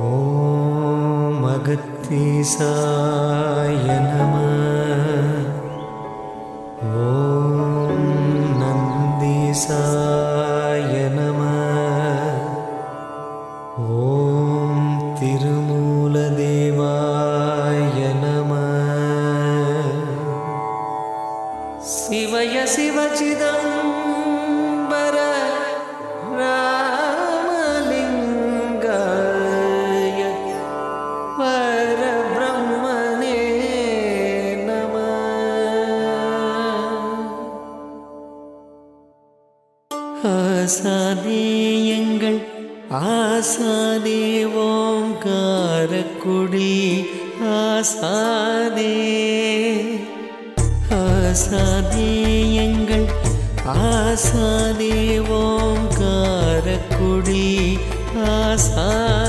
ஓம் அகத்தீசாய நம. ஓம் நந்தீசாய நம. ஓம் திருமூலதேவாய நம. சிவய சிவச்சிதம்பர பரபிரம்மனே எங்கள் ஆசாதே ஓங்காரக்குடி ஆசாதே. ஆசாதே எங்கள் ஆசாதே ஓங்காரக்குடி ஆசாதே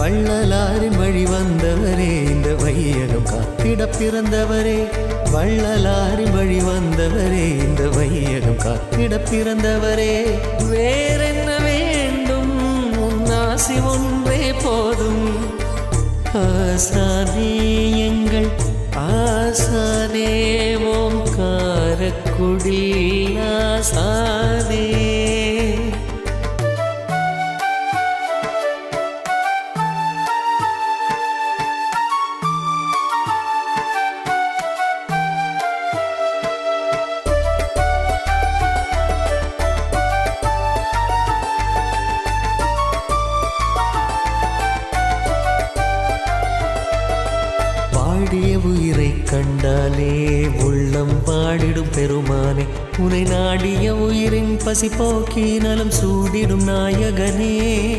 வள்ளலாரின் வழி வந்தவரே இந்த வையகம் காத்திட பிறந்தவரே. வள்ளலாரின் வழி வந்தவரே இந்த வையகம் காத்திட பிறந்தவரே. வேறென்ன வேண்டும்? உன்னாசி ஒன்றே போதும். ஆசானே எங்கள் ஆசானே ஓம் காரக்குடி ஆசா பாடிய உயிரை கண்டாலே உள்ளம் பாடிடும் பெருமானே. உனை நாடிய உயிரின் பசி போக்கினாலும் சூடிடும் நாயகனே.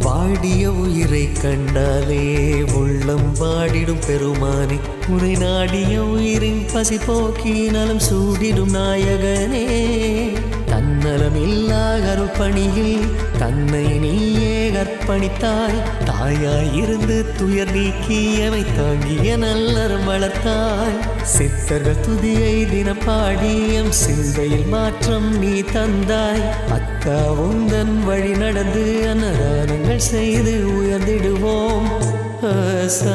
வாடிய உயிரை கண்டாலே உள்ளம் பாடிடும் பெருமானே. உனை நாடிய உயிரின் பசி போக்கினாலும் சூடிடும் நாயகனே. தன்னலம் இல்லா அருள்பணியில் தன்னை நீயே கற்பணித்தாய் தாயாயிருந்து துயர் நீக்கியவை தாங்கிய நல்லர் வளர்த்தாய். சித்தர்கள் துதியை தினம் பாடியம் சிந்தையில் மாற்றம் நீ தந்தாய். அக்கா உந்தன் வழி நடந்து அன்னதானங்கள் செய்து உயர்ந்திடுவோம். ஆசா